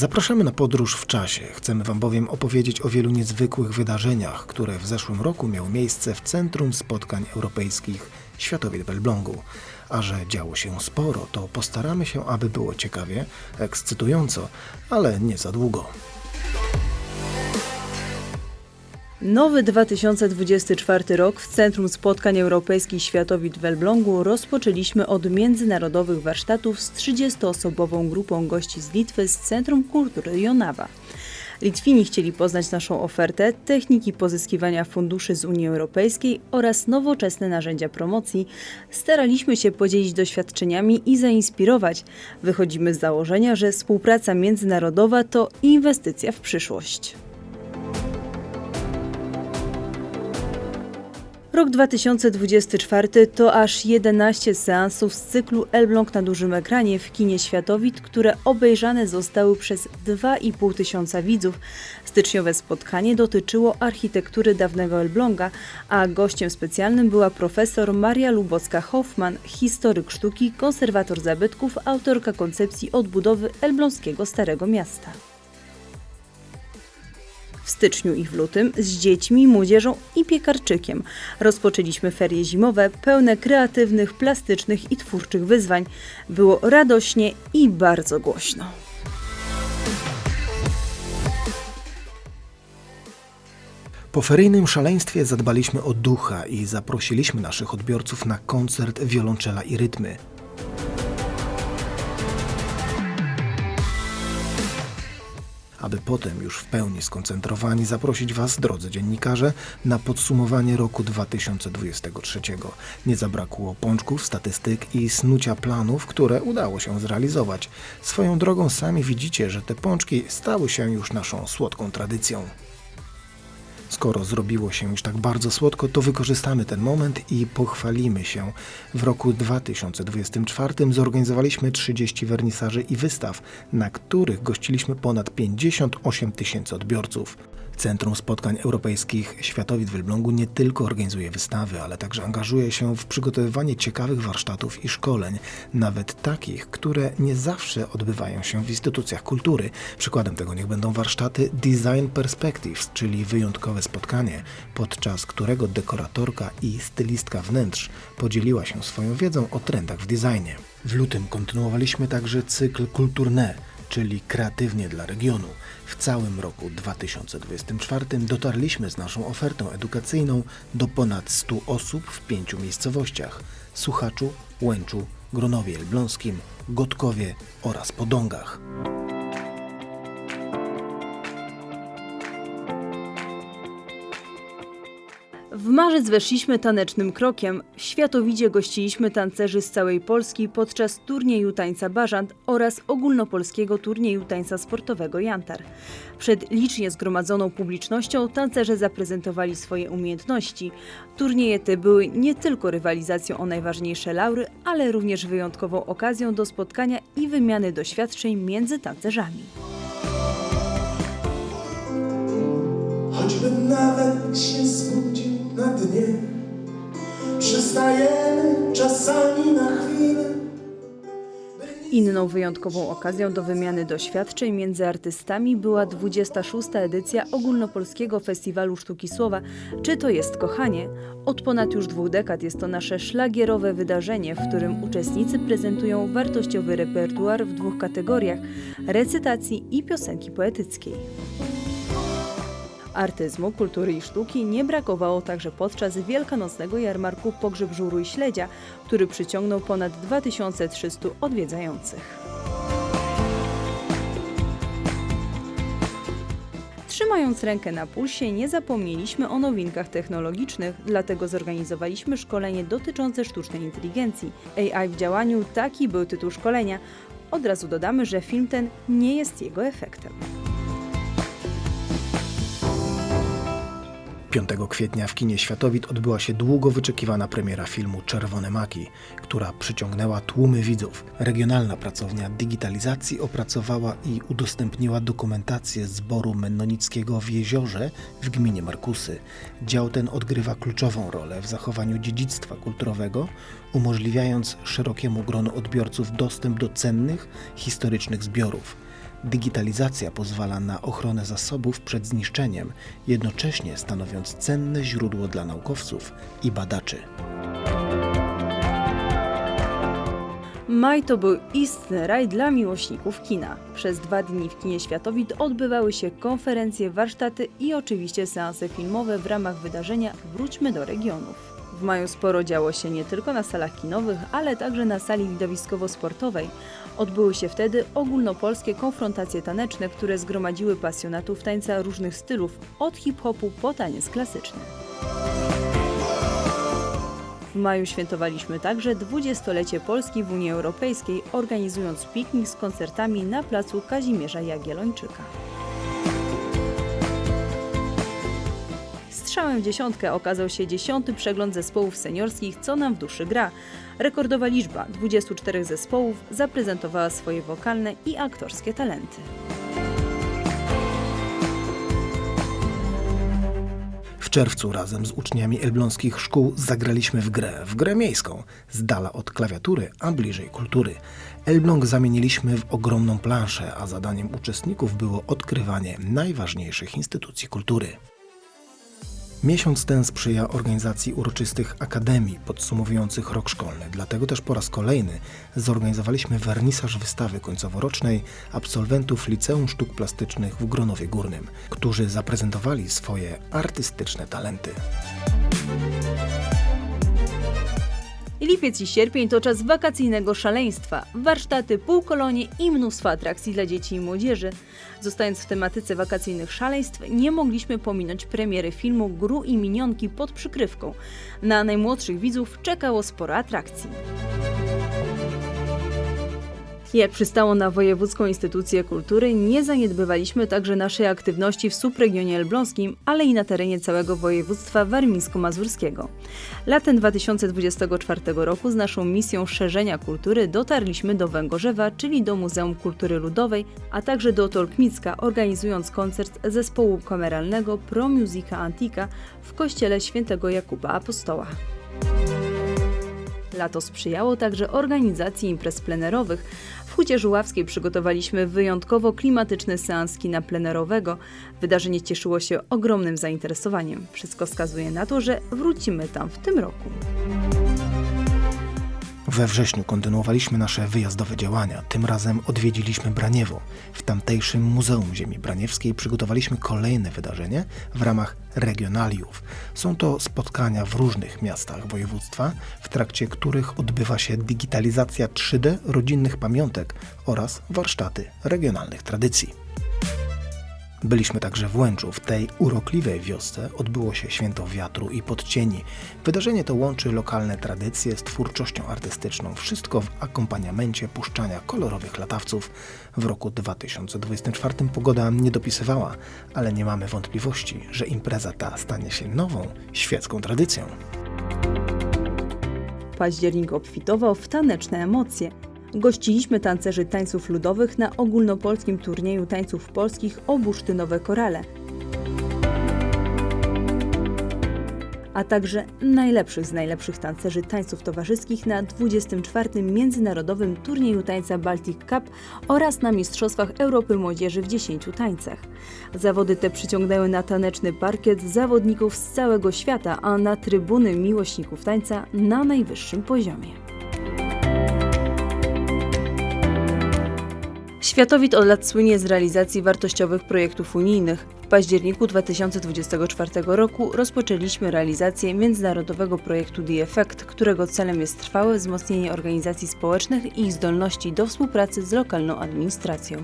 Zapraszamy na podróż w czasie. Chcemy Wam bowiem opowiedzieć o wielu niezwykłych wydarzeniach, które w zeszłym roku miały miejsce w Centrum Spotkań Europejskich Światowie w Elblągu. A że działo się sporo, to postaramy się, aby było ciekawie, ekscytująco, ale nie za długo. Nowy 2024 rok w Centrum Spotkań Europejskich Światowit w Elblągu rozpoczęliśmy od międzynarodowych warsztatów z 30-osobową grupą gości z Litwy z Centrum Kultury Jonawa. Litwini chcieli poznać naszą ofertę, techniki pozyskiwania funduszy z Unii Europejskiej oraz nowoczesne narzędzia promocji. Staraliśmy się podzielić doświadczeniami i zainspirować. Wychodzimy z założenia, że współpraca międzynarodowa to inwestycja w przyszłość. Rok 2024 to aż 11 seansów z cyklu Elbląg na dużym ekranie w kinie Światowit, które obejrzane zostały przez 2,5 tysiąca widzów. Styczniowe spotkanie dotyczyło architektury dawnego Elbląga, a gościem specjalnym była profesor Maria Lubocka-Hoffman, historyk sztuki, konserwator zabytków, autorka koncepcji odbudowy elbląskiego Starego Miasta. W styczniu i w lutym z dziećmi, młodzieżą i piekarczykiem rozpoczęliśmy ferie zimowe pełne kreatywnych, plastycznych i twórczych wyzwań. Było radośnie i bardzo głośno. Po feryjnym szaleństwie zadbaliśmy o ducha i zaprosiliśmy naszych odbiorców na koncert wiolonczela i rytmy. Aby potem już w pełni skoncentrowani zaprosić Was, drodzy dziennikarze, na podsumowanie roku 2023. Nie zabrakło pączków, statystyk i snucia planów, które udało się zrealizować. Swoją drogą sami widzicie, że te pączki stały się już naszą słodką tradycją. Skoro zrobiło się już tak bardzo słodko, to wykorzystamy ten moment i pochwalimy się. W roku 2024 zorganizowaliśmy 30 wernisaży i wystaw, na których gościliśmy ponad 58 tysięcy odbiorców. Centrum Spotkań Europejskich Światowit w nie tylko organizuje wystawy, ale także angażuje się w przygotowywanie ciekawych warsztatów i szkoleń, nawet takich, które nie zawsze odbywają się w instytucjach kultury. Przykładem tego niech będą warsztaty Design Perspectives, czyli wyjątkowe spotkanie, podczas którego dekoratorka i stylistka wnętrz podzieliła się swoją wiedzą o trendach w designie. W lutym kontynuowaliśmy także cykl Kulturne, czyli kreatywnie dla regionu. W całym roku 2024 dotarliśmy z naszą ofertą edukacyjną do ponad 100 osób w pięciu miejscowościach: Suchaczu, Łęczu, Gronowie Elbląskim, Gotkowie oraz Podągach. W marzec weszliśmy tanecznym krokiem. Światowidzie gościliśmy tancerzy z całej Polski podczas turnieju tańca Bażant oraz ogólnopolskiego turnieju tańca sportowego Jantar. Przed licznie zgromadzoną publicznością tancerze zaprezentowali swoje umiejętności. Turnieje te były nie tylko rywalizacją o najważniejsze laury, ale również wyjątkową okazją do spotkania i wymiany doświadczeń między tancerzami. Choćbym nawet się zbudził na dnie Przystajemy czasami na chwilę Inną wyjątkową okazją do wymiany doświadczeń między artystami była 26. edycja Ogólnopolskiego Festiwalu Sztuki Słowa Czy to jest kochanie? Od ponad już dwóch dekad jest to nasze szlagierowe wydarzenie, w którym uczestnicy prezentują wartościowy repertuar w dwóch kategoriach recytacji i piosenki poetyckiej. Artyzmu, kultury i sztuki nie brakowało także podczas wielkanocnego jarmarku Pogrzeb Żuru i Śledzia, który przyciągnął ponad 2300 odwiedzających. Trzymając rękę na pulsie, nie zapomnieliśmy o nowinkach technologicznych, dlatego zorganizowaliśmy szkolenie dotyczące sztucznej inteligencji. AI w działaniu taki był tytuł szkolenia. Od razu dodamy, że film ten nie jest jego efektem. 5 kwietnia w kinie Światowit odbyła się długo wyczekiwana premiera filmu Czerwone Maki, która przyciągnęła tłumy widzów. Regionalna pracownia digitalizacji opracowała i udostępniła dokumentację zboru mennonickiego w Jeziorze w gminie Markusy. Dział ten odgrywa kluczową rolę w zachowaniu dziedzictwa kulturowego, umożliwiając szerokiemu gronu odbiorców dostęp do cennych, historycznych zbiorów. Digitalizacja pozwala na ochronę zasobów przed zniszczeniem, jednocześnie stanowiąc cenne źródło dla naukowców i badaczy. Maj to był istny raj dla miłośników kina. Przez dwa dni w kinie Światowid odbywały się konferencje, warsztaty i oczywiście seanse filmowe w ramach wydarzenia Wróćmy do regionów. W maju sporo działo się nie tylko na salach kinowych, ale także na sali widowiskowo-sportowej. Odbyły się wtedy ogólnopolskie konfrontacje taneczne, które zgromadziły pasjonatów tańca różnych stylów, od hip-hopu po taniec klasyczny. W maju świętowaliśmy także dwudziestolecie Polski w Unii Europejskiej, organizując piknik z koncertami na placu Kazimierza Jagiellończyka. Strzałem w dziesiątkę okazał się dziesiąty przegląd zespołów seniorskich Co nam w duszy gra. Rekordowa liczba 24 zespołów zaprezentowała swoje wokalne i aktorskie talenty. W czerwcu razem z uczniami elbląskich szkół zagraliśmy w grę, w grę miejską, z dala od klawiatury, a bliżej kultury. Elbląg zamieniliśmy w ogromną planszę, a zadaniem uczestników było odkrywanie najważniejszych instytucji kultury. Miesiąc ten sprzyja organizacji uroczystych akademii podsumowujących rok szkolny, dlatego też po raz kolejny zorganizowaliśmy wernisaż wystawy końcoworocznej absolwentów Liceum Sztuk Plastycznych w Gronowie Górnym, którzy zaprezentowali swoje artystyczne talenty. Lipiec i sierpień to czas wakacyjnego szaleństwa, warsztaty, półkolonie i mnóstwo atrakcji dla dzieci i młodzieży. Zostając w tematyce wakacyjnych szaleństw, nie mogliśmy pominąć premiery filmu Gru i Minionki pod przykrywką. Na najmłodszych widzów czekało sporo atrakcji. Jak przystało na Wojewódzką Instytucję Kultury, nie zaniedbywaliśmy także naszej aktywności w subregionie elbląskim, ale i na terenie całego województwa warmińsko-mazurskiego. Latem 2024 roku z naszą misją szerzenia kultury dotarliśmy do Węgorzewa, czyli do Muzeum Kultury Ludowej, a także do Tolkmicka, organizując koncert zespołu kameralnego Pro Musica Antica w kościele świętego Jakuba Apostoła. Lato sprzyjało także organizacji imprez plenerowych. W Hucie Żuławskiej przygotowaliśmy wyjątkowo klimatyczny seans kina plenerowego. Wydarzenie cieszyło się ogromnym zainteresowaniem. Wszystko wskazuje na to, że wrócimy tam w tym roku. We wrześniu kontynuowaliśmy nasze wyjazdowe działania. Tym razem odwiedziliśmy Braniewo. W tamtejszym Muzeum Ziemi Braniewskiej przygotowaliśmy kolejne wydarzenie w ramach regionaliów. Są to spotkania w różnych miastach województwa, w trakcie których odbywa się digitalizacja 3D rodzinnych pamiątek oraz warsztaty regionalnych tradycji. Byliśmy także w Łęczu. W tej urokliwej wiosce odbyło się Święto Wiatru i Podcieni. Wydarzenie to łączy lokalne tradycje z twórczością artystyczną. Wszystko w akompaniamencie puszczania kolorowych latawców. W roku 2024 pogoda nie dopisywała, ale nie mamy wątpliwości, że impreza ta stanie się nową, świecką tradycją. Październik obfitował w taneczne emocje. Gościliśmy tancerzy tańców ludowych na ogólnopolskim turnieju tańców polskich o bursztynowe korale. a także najlepszych z najlepszych tancerzy tańców towarzyskich na 24. Międzynarodowym Turnieju Tańca Baltic Cup oraz na Mistrzostwach Europy Młodzieży w 10 tańcach. Zawody te przyciągnęły na taneczny parkiet zawodników z całego świata, a na trybuny miłośników tańca na najwyższym poziomie. Światowid od lat słynie z realizacji wartościowych projektów unijnych. W październiku 2024 roku rozpoczęliśmy realizację międzynarodowego projektu The Effect, którego celem jest trwałe wzmocnienie organizacji społecznych i ich zdolności do współpracy z lokalną administracją.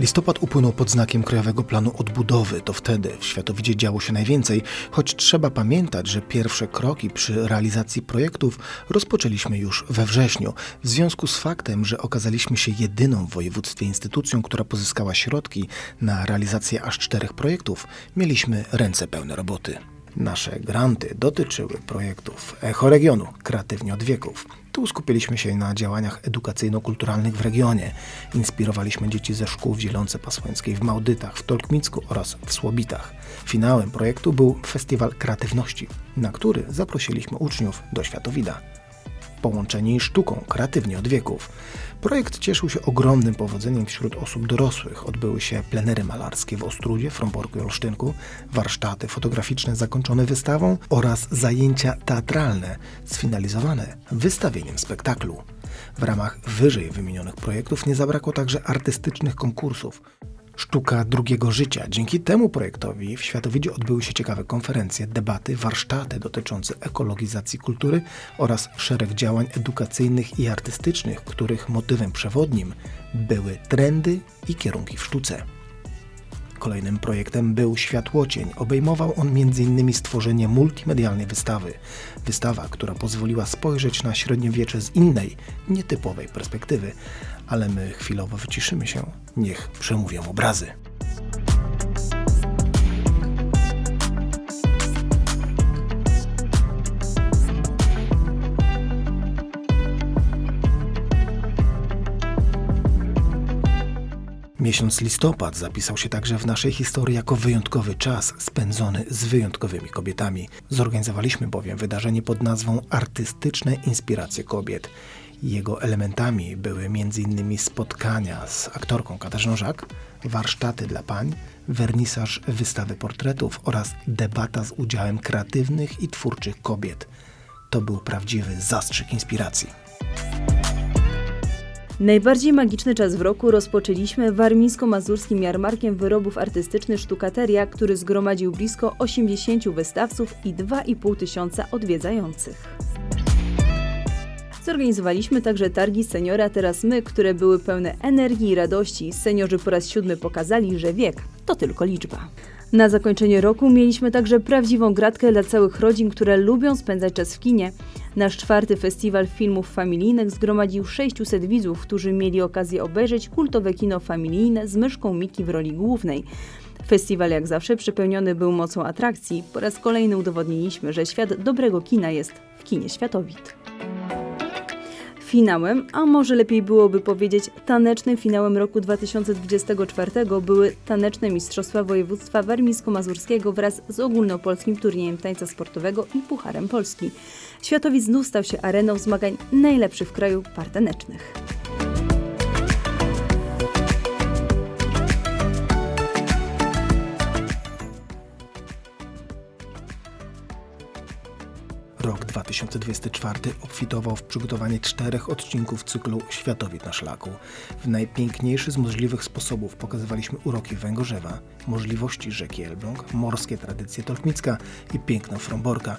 Listopad upłynął pod znakiem Krajowego Planu Odbudowy. To wtedy w Światowidzie działo się najwięcej, choć trzeba pamiętać, że pierwsze kroki przy realizacji projektów rozpoczęliśmy już we wrześniu, w związku z faktem, że okazaliśmy się jedyną w województwie instytucją, która pozyskała środki na realizację aż czterech projektów, mieliśmy ręce pełne roboty. Nasze granty dotyczyły projektów Echo Regionu, Kreatywnie od wieków. Tu skupiliśmy się na działaniach edukacyjno-kulturalnych w regionie. Inspirowaliśmy dzieci ze szkół w Zielonce Pasłańskiej, w Małdytach, w Tolkmicku oraz w Słobitach. Finałem projektu był Festiwal Kreatywności, na który zaprosiliśmy uczniów do Światowida. Połączeni sztuką, kreatywnie od wieków. Projekt cieszył się ogromnym powodzeniem wśród osób dorosłych. Odbyły się plenery malarskie w Ostrudzie, Fromborku i Olsztynku, warsztaty fotograficzne zakończone wystawą oraz zajęcia teatralne sfinalizowane wystawieniem spektaklu. W ramach wyżej wymienionych projektów nie zabrakło także artystycznych konkursów. Sztuka drugiego życia. Dzięki temu projektowi w Światowidzie odbyły się ciekawe konferencje, debaty, warsztaty dotyczące ekologizacji kultury oraz szereg działań edukacyjnych i artystycznych, których motywem przewodnim były trendy i kierunki w sztuce. Kolejnym projektem był Światłocień. Obejmował on m.in. stworzenie multimedialnej wystawy. Wystawa, która pozwoliła spojrzeć na średniowiecze z innej, nietypowej perspektywy. Ale my chwilowo wyciszymy się. Niech przemówią obrazy. Miesiąc listopad zapisał się także w naszej historii jako wyjątkowy czas spędzony z wyjątkowymi kobietami. Zorganizowaliśmy bowiem wydarzenie pod nazwą Artystyczne Inspiracje Kobiet. Jego elementami były m.in. spotkania z aktorką Katarzyną Żak, warsztaty dla pań, wernisaż wystawy portretów oraz debata z udziałem kreatywnych i twórczych kobiet. To był prawdziwy zastrzyk inspiracji. Najbardziej magiczny czas w roku rozpoczęliśmy warmińsko-mazurskim jarmarkiem wyrobów artystycznych Sztukateria, który zgromadził blisko 80 wystawców i 2,5 tysiąca odwiedzających. Zorganizowaliśmy także targi seniora Teraz My, które były pełne energii i radości. Seniorzy po raz siódmy pokazali, że wiek to tylko liczba. Na zakończenie roku mieliśmy także prawdziwą gratkę dla całych rodzin, które lubią spędzać czas w kinie. Nasz czwarty festiwal filmów familijnych zgromadził 600 widzów, którzy mieli okazję obejrzeć kultowe kino familijne z myszką Miki w roli głównej. Festiwal jak zawsze przepełniony był mocą atrakcji. Po raz kolejny udowodniliśmy, że świat dobrego kina jest w kinie Światowit. Finałem, a może lepiej byłoby powiedzieć tanecznym finałem roku 2024 były taneczne Mistrzostwa Województwa Warmińsko-Mazurskiego wraz z ogólnopolskim turniejem tańca sportowego i Pucharem Polski. Światowic znów stał się areną zmagań najlepszych w kraju par tanecznych. Rok 2024 obfitował w przygotowanie czterech odcinków cyklu Światowid na szlaku. W najpiękniejszy z możliwych sposobów pokazywaliśmy uroki Węgorzewa, możliwości rzeki Elbląg, morskie tradycje Tolkmicka i piękno Fromborka.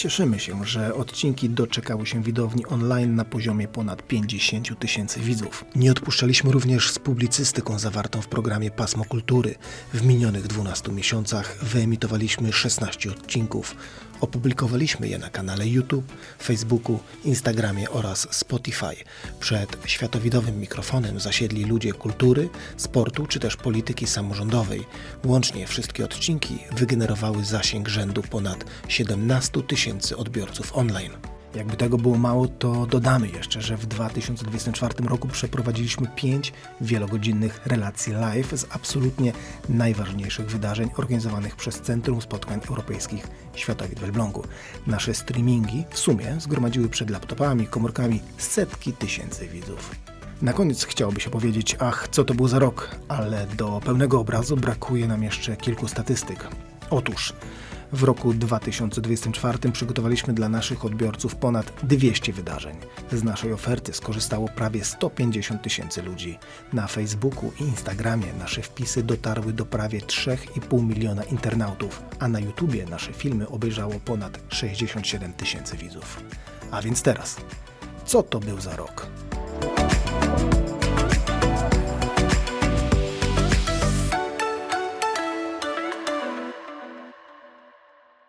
Cieszymy się, że odcinki doczekały się widowni online na poziomie ponad 50 tysięcy widzów. Nie odpuszczaliśmy również z publicystyką zawartą w programie Pasmo Kultury. W minionych 12 miesiącach wyemitowaliśmy 16 odcinków. Opublikowaliśmy je na kanale YouTube, Facebooku, Instagramie oraz Spotify. Przed światowidowym mikrofonem zasiedli ludzie kultury, sportu czy też polityki samorządowej. Łącznie wszystkie odcinki wygenerowały zasięg rzędu ponad 17 tysięcy odbiorców online. Jakby tego było mało, to dodamy jeszcze, że w 2024 roku przeprowadziliśmy pięć wielogodzinnych relacji live z absolutnie najważniejszych wydarzeń organizowanych przez Centrum Spotkań Europejskich Światowid w Elblągu. Nasze streamingi w sumie zgromadziły przed laptopami, komórkami setki tysięcy widzów. Na koniec chciałoby się powiedzieć, ach, co to był za rok, ale do pełnego obrazu brakuje nam jeszcze kilku statystyk. Otóż w roku 2024 przygotowaliśmy dla naszych odbiorców ponad 200 wydarzeń. Z naszej oferty skorzystało prawie 150 tysięcy ludzi. Na Facebooku i Instagramie nasze wpisy dotarły do prawie 3,5 miliona internautów, a na YouTubie nasze filmy obejrzało ponad 67 tysięcy widzów. A więc teraz, co to był za rok?